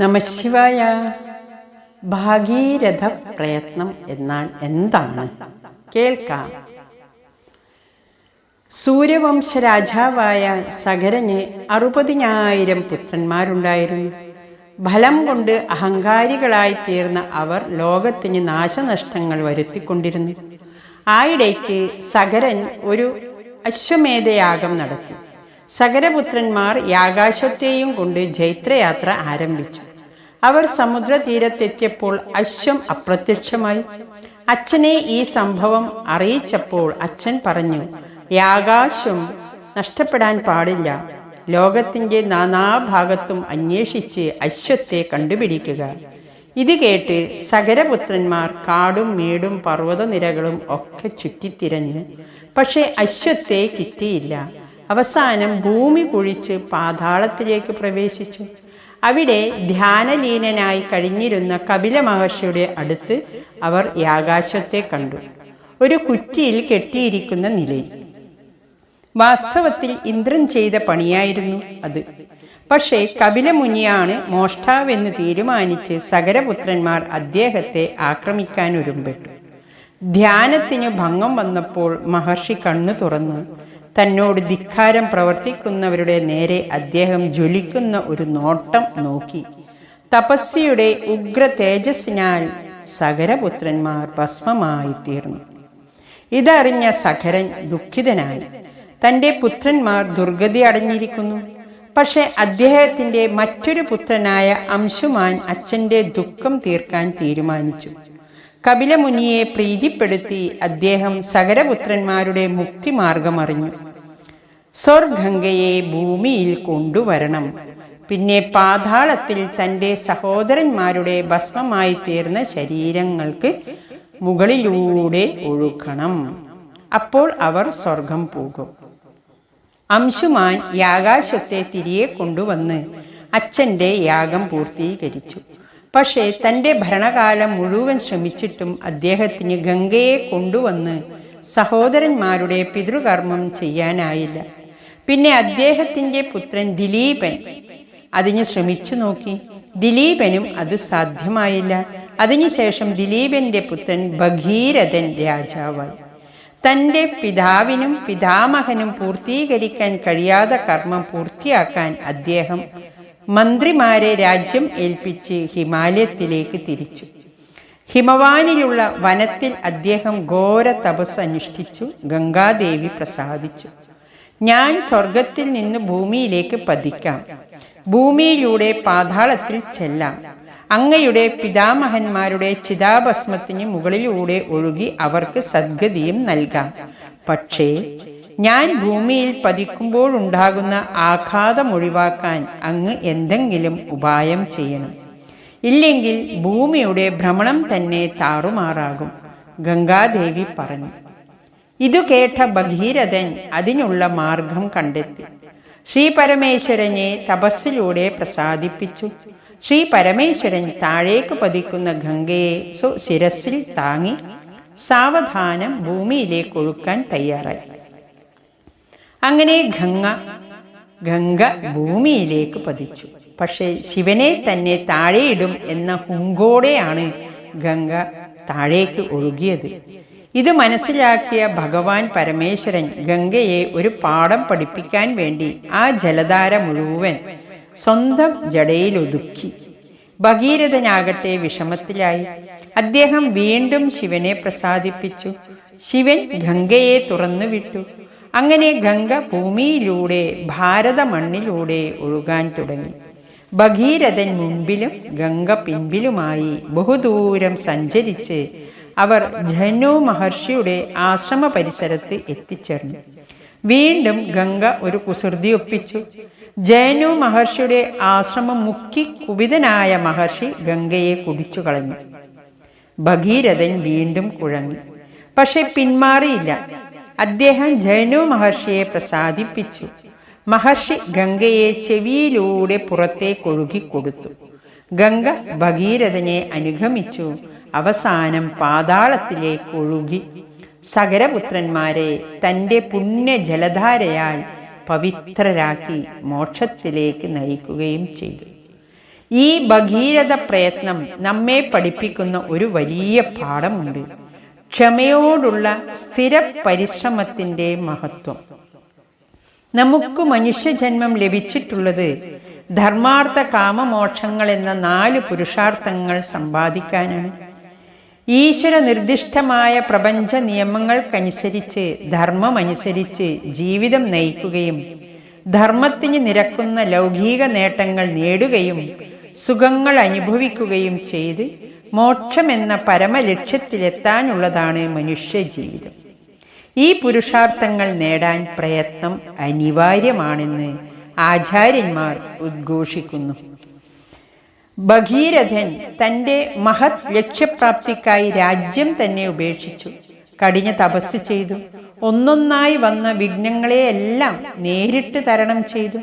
നമശിവായ ഭാഗീരഥ പ്രയത്നം എന്നാൽ എന്താണ്? കേൾക്കാം. സൂര്യവംശ രാജാവായ സഗരന് അറുപതിനായിരം പുത്രന്മാരുണ്ടായിരുന്നു. ഫലം കൊണ്ട് അഹങ്കാരികളായി തീർന്ന അവർ ലോകത്തിന് നാശനഷ്ടങ്ങൾ വരുത്തിക്കൊണ്ടിരുന്നു. ആയിടയ്ക്ക് സഗരൻ ഒരു അശ്വമേധയാഗം നടത്തി. സഗരപുത്രന്മാർ യാകാശത്തെയും കൊണ്ട് ജൈത്രയാത്ര ആരംഭിച്ചു. അവർ സമുദ്രതീരത്തെത്തിയപ്പോൾ അശ്വം അപ്രത്യക്ഷമായി. അച്ഛനെ ഈ സംഭവം അറിയിച്ചപ്പോൾ അച്ഛൻ പറഞ്ഞു യാകാശം നഷ്ടപ്പെടാൻ പാടില്ല. ലോകത്തിന്റെ നാനാഭാഗത്തും അന്വേഷിച്ച് അശ്വത്തെ കണ്ടുപിടിക്കുക. ഇത് കേട്ട് സകരപുത്രന്മാർ കാടും മേടും പർവതനിരകളും ഒക്കെ ചുറ്റിത്തിരഞ്ഞ്. പക്ഷേ അശ്വത്തെ കിട്ടിയില്ല. അവസാനം ഭൂമി കുഴിച്ച് പാതാളത്തിലേക്ക് പ്രവേശിച്ചു. അവിടെ ധ്യാനലീനനായി കഴിഞ്ഞിരുന്ന കപില മഹർഷിയുടെ അടുത്ത് അവർ യാകാശത്തെ കണ്ടു. ഒരു കുറ്റിയിൽ കെട്ടിയിരിക്കുന്ന നിലയിൽ. വാസ്തവത്തിൽ ഇന്ദ്രൻ ചെയ്ത പണിയായിരുന്നു അത്. പക്ഷേ കപിലമുനിയാണ് മോഷ്ടാവെന്ന് തീരുമാനിച്ച് സകരപുത്രന്മാർ അദ്ദേഹത്തെ ആക്രമിക്കാൻ ഒരുമ്പെട്ടു. ധ്യാനത്തിന് ഭംഗം വന്നപ്പോൾ മഹർഷി കണ്ണു തുറന്നു തന്നോട് ധിക്കാരം പ്രവർത്തിക്കുന്നവരുടെ നേരെ അദ്ദേഹം ജ്വലിക്കുന്ന ഒരു നോട്ടം നോക്കി. തപസ്യയുടെ ഉഗ്ര തേജസ്സിനാൽ സകരപുത്രന്മാർ ഭസ്മമായി തീർന്നു ഇതറിഞ്ഞ സഖരൻ ദുഃഖിതനായി. തന്റെ പുത്രന്മാർ ദുർഗതി അടഞ്ഞിരിക്കുന്നു. പക്ഷെ അദ്ദേഹത്തിന്റെ മറ്റൊരു പുത്രനായ അംശുമാൻ അച്ഛന്റെ ദുഃഖം തീർക്കാൻ തീരുമാനിച്ചു. കപിലമുനിയെ പ്രീതിപ്പെടുത്തി അദ്ദേഹം സകരപുത്രന്മാരുടെ മുക്തിമാർഗം അറിഞ്ഞു സ്വർഗംഗയെ ഭൂമിയിൽ കൊണ്ടുവരണം. പിന്നെ പാതാളത്തിൽ തന്റെ സഹോദരന്മാരുടെ ഭസ്മമായി തീർന്ന ശരീരങ്ങൾക്ക് മുകളിലൂടെ ഒഴുക്കണം. അപ്പോൾ അവർ സ്വർഗം പോകും. അംശുമാൻ യാകാശത്തെ തിരികെ കൊണ്ടുവന്ന് അച്ഛന്റെ യാഗം പൂർത്തീകരിച്ചു. പക്ഷേ തന്റെ ഭരണകാലം മുഴുവൻ ശ്രമിച്ചിട്ടും അദ്ദേഹത്തിന് ഗംഗയെ കൊണ്ടുവന്ന് സഹോദരന്മാരുടെ പിതൃകർമ്മം ചെയ്യാനായില്ല. പിന്നെ അദ്ദേഹത്തിന്റെ പുത്രൻ ദിലീപൻ അതിന് ശ്രമിച്ചു നോക്കി. ദിലീപനും അത് സാധ്യമായില്ല. അതിനുശേഷം ദിലീപന്റെ പുത്രൻ ഭഗീരഥൻ രാജാവായി. തന്റെ പിതാവിനും പിതാമഹനും പൂർത്തീകരിക്കാൻ കഴിയാത്ത കർമ്മം പൂർത്തിയാക്കാൻ അദ്ദേഹം മന്ത്രിമാരെ രാജ്യം ഏൽപ്പിച്ച് ഹിമാലയത്തിലേക്ക് തിരിച്ചു. ഹിമവാനിലുള്ള വനത്തിൽ അദ്ദേഹം ഘോര തപസ് അനുഷ്ഠിച്ചു ഗംഗാദേവി പ്രസാദിച്ചു. ഞാൻ സ്വർഗത്തിൽ നിന്ന് ഭൂമിയിലേക്ക് പതിക്കാം. ഭൂമിയിലൂടെ പാതാളത്തിൽ ചെല്ലാം. അങ്ങയുടെ പിതാമഹന്മാരുടെ ചിതാഭസ്മത്തിന് മുകളിലൂടെ ഒഴുകി അവർക്ക് സദ്ഗതിയും നൽകാം. പക്ഷേ ഞാൻ ഭൂമിയിൽ പതിക്കുമ്പോഴുണ്ടാകുന്ന ആഘാതം ഒഴിവാക്കാൻ അങ്ങ് എന്തെങ്കിലും ഉപായം ചെയ്യണം. ഇല്ലെങ്കിൽ ഭൂമിയുടെ ഭ്രമണം തന്നെ താറുമാറാകും ഗംഗാദേവി പറഞ്ഞു. ഇതു കേട്ട ഭഗീരഥൻ അതിനുള്ള മാർഗം കണ്ടെത്തി. ശ്രീ പരമേശ്വരനെ തപസ്സിലൂടെ പ്രസാദിപ്പിച്ചു. ശ്രീ പരമേശ്വരൻ താഴേക്ക് പതിക്കുന്ന ഗംഗയെ ശിരസിൽ താങ്ങി സാവധാനം ഭൂമിയിലേക്ക് ഒഴുക്കാൻ തയ്യാറായി. അങ്ങനെ ഗംഗ ഗംഗ ഭൂമിയിലേക്ക് പതിച്ചു. പക്ഷേ ശിവനെ തന്നെ താഴെയിടും എന്ന ഹുങ്കോടെയാണ് ഗംഗ താഴേക്ക് ഒഴുകിയത്. ഇത് മനസ്സിലാക്കിയ ഭഗവാൻ പരമേശ്വരൻ ഗംഗയെ ഒരു പാഠം പഠിപ്പിക്കാൻ വേണ്ടി ആ ജലധാര മുഴുവൻ സ്വന്തം ജടയിൽ ഒതുക്കി ഭഗീരഥനാകട്ടെ വിഷമത്തിലായി. അദ്ദേഹം വീണ്ടും ശിവനെ പ്രസാദിപ്പിച്ചു. ശിവൻ ഗംഗയെ തുറന്നു വിട്ടു അങ്ങനെ ഗംഗ ഭൂമിയിലൂടെ ഭാരത മണ്ണിലൂടെ ഒഴുകാൻ തുടങ്ങി. ഭഗീരഥൻ മുൻപിലും ഗംഗ പിൻപിലുമായി ബഹുദൂരം സഞ്ചരിച്ച് അവർ ജനു മഹർഷിയുടെ ആശ്രമ പരിസരത്ത് എത്തിച്ചേർന്നു. വീണ്ടും ഗംഗ ഒരു കുസൃതി ഒപ്പിച്ചു ജയനു മഹർഷിയുടെ ആശ്രമം മുക്കി കുപിതനായ മഹർഷി ഗംഗയെ കുടിച്ചു കളഞ്ഞു. ഭഗീരഥൻ വീണ്ടും കുഴങ്ങി. പക്ഷെ പിന്മാറിയില്ല. അദ്ദേഹം ജൈനു മഹർഷിയെ പ്രസാദിപ്പിച്ചു. മഹർഷി ഗംഗയെ ചെവിയിലൂടെ പുറത്തേക്ക് ഒഴുകിക്കൊടുത്തു ഗംഗ ഭഗീരഥനെ അനുഗമിച്ചു. അവസാനം പാതാളത്തിലേക്ക് ഒഴുകി. സകരപുത്രന്മാരെ തന്റെ പുണ്യ ജലധാരയാൽ പവിത്രരാക്കി മോക്ഷത്തിലേക്ക് നയിക്കുകയും ചെയ്തു. ഈ ഭഗീരഥ പ്രയത്നം നമ്മെ പഠിപ്പിക്കുന്ന ഒരു വലിയ പാഠമുണ്ട്. ക്ഷമയോടുള്ള സ്ഥിര പരിശ്രമത്തിന്റെ മഹത്വം. നമുക്ക് മനുഷ്യജന്മം ലഭിച്ചിട്ടുള്ളത് ധർമാർത്ഥ കാമമോക്ഷങ്ങൾ എന്ന നാല് പുരുഷാർത്ഥങ്ങൾ സമ്പാദിക്കാനാണ്. ഈശ്വര നിർദ്ദിഷ്ടമായ പ്രപഞ്ച നിയമങ്ങൾക്കനുസരിച്ച് ധർമ്മമനുസരിച്ച് ജീവിതം നയിക്കുകയും ധർമ്മത്തിന് നിരക്കുന്ന ലൗകിക നേട്ടങ്ങൾ നേടുകയും സുഖങ്ങൾ അനുഭവിക്കുകയും ചെയ്ത് മോക്ഷമെന്ന പരമലക്ഷ്യത്തിലെത്താനുള്ളതാണ് മനുഷ്യജീവിതം. ഈ പുരുഷാർത്ഥങ്ങൾ നേടാൻ പ്രയത്നം അനിവാര്യമാണെന്ന് ആചാര്യന്മാർ ഉദ്ഘോഷിക്കുന്നു. ഭഗീരഥൻ തന്റെ മഹത് ലക്ഷ്യപ്രാപ്തിക്കായി രാജ്യം തന്നെ ഉപേക്ഷിച്ചു. കഠിന തപസ് ചെയ്തു. ഒന്നൊന്നായി വന്ന വിഘ്നങ്ങളെയെല്ലാം നേരിട്ട് തരണം ചെയ്തു.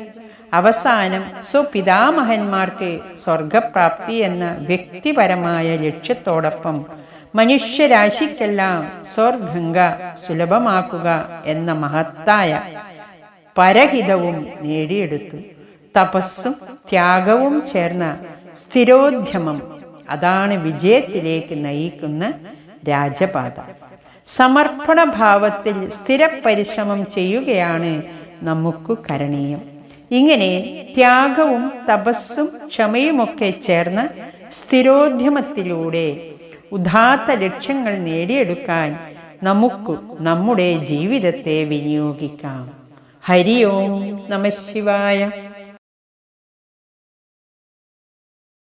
അവസാനം സ്വപിതാമഹന്മാർക്ക് സ്വർഗപ്രാപ്തി എന്ന വ്യക്തിപരമായ ലക്ഷ്യത്തോടൊപ്പം മനുഷ്യരാശിക്കെല്ലാം സ്വർഗംഗ സുലഭമാക്കുക എന്ന മഹത്തായ പരഹിതവും നേടിയെടുത്തു. തപസ്സും ത്യാഗവും ചേർന്ന സ്ഥിരോദ്യമം അതാണ് വിജയത്തിലേക്ക് നയിക്കുന്ന രാജപാത. സമർപ്പണ ഭാവത്തിൽ സ്ഥിരപരിശ്രമം ചെയ്യുകയാണ് നമുക്ക് കരണീയം. ഇങ്ങനെ ത്യാഗവും തപസ്സും ക്ഷമയുമൊക്കെ ചേർന്ന് സ്ഥിരോദ്യമത്തിലൂടെ ഉദാത്ത ലക്ഷ്യങ്ങൾ നേടിയെടുക്കാൻ നമുക്ക് നമ്മുടെ ജീവിതത്തെ വിനിയോഗിക്കാം. ഹരി ഓം നമ ശിവായ.